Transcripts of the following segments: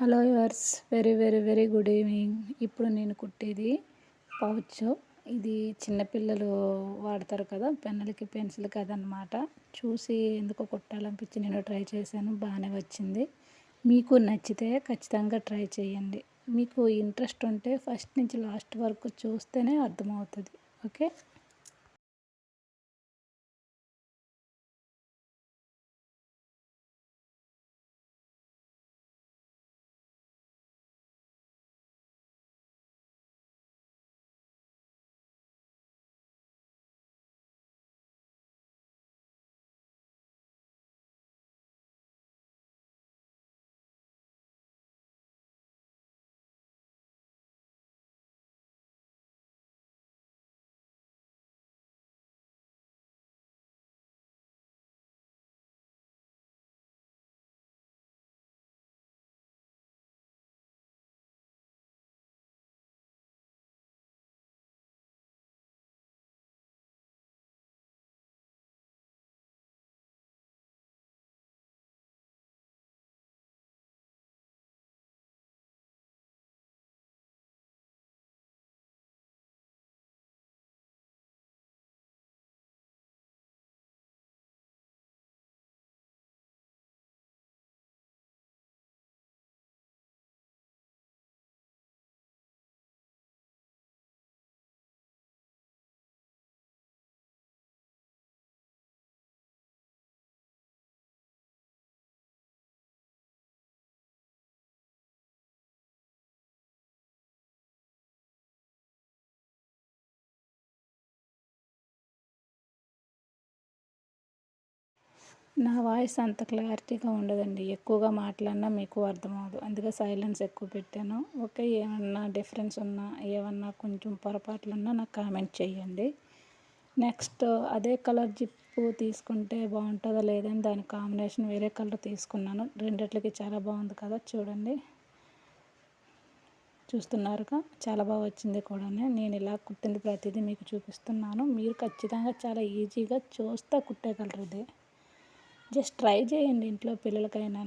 Hello yours very very very good evening. ఇప్పుడు నేను కుట్టేది pouch. ఇది చిన్నపిల్లలు వాడతారు కదా పెన్నులకి పెన్సిల్కి అదనమాట చూసి ఎందుకో కుట్టాలనిపించి నేను ట్రై చేశాను బాగానే వచ్చింది. మీకు నచ్చితే ఖచ్చితంగా ట్రై చేయండి. మీకు ఇంట్రెస్ట్ ఉంటే ఫస్ట్ నుంచి లాస్ట్ వరకు చూస్తేనే అర్థమవుతుంది. ఓకే? నా వాయిస్ అంత క్లారిటీగా ఉండదండి. ఎక్కువగా మాట్లాడినా మీకు అర్థమవదు. అందుకే సైలెన్స్ ఎక్కువ పెట్టాను. ఓకే ఏమన్నా డిఫరెన్స్ ఉన్నా ఏమన్నా కొంచెం పొరపాట్లు ఉన్నా నాకు కామెంట్ చేయండి. నెక్స్ట్ అదే కలర్ జిప్పు తీసుకుంటే బాగుంటుందో లేదని దాని కాంబినేషన్ వేరే కలర్ తీసుకున్నాను. రెండిట్లకి చాలా బాగుంది కదా చూడండి. చూస్తున్నారుగా? చాలా బాగా వచ్చింది కూడా నేను ఇలా కుట్టింది ప్రతిదీ మీకు చూపిస్తున్నాను. మీరు ఖచ్చితంగా చాలా ఈజీగా చూస్తే కుట్టేయగలరు ఇది. జస్ట్ ట్రై చేయండి ఇంట్లో పిల్లలకైనా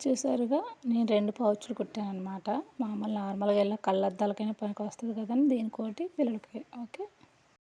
చూసారుగా నేను రెండు పౌచులు కుట్టాను అనమాట మామూలు నార్మల్గా ఇలా కళ్ళద్దాలకైనా పనికి వస్తుంది కదండి దీనికోటి పిల్లలకి ఓకే?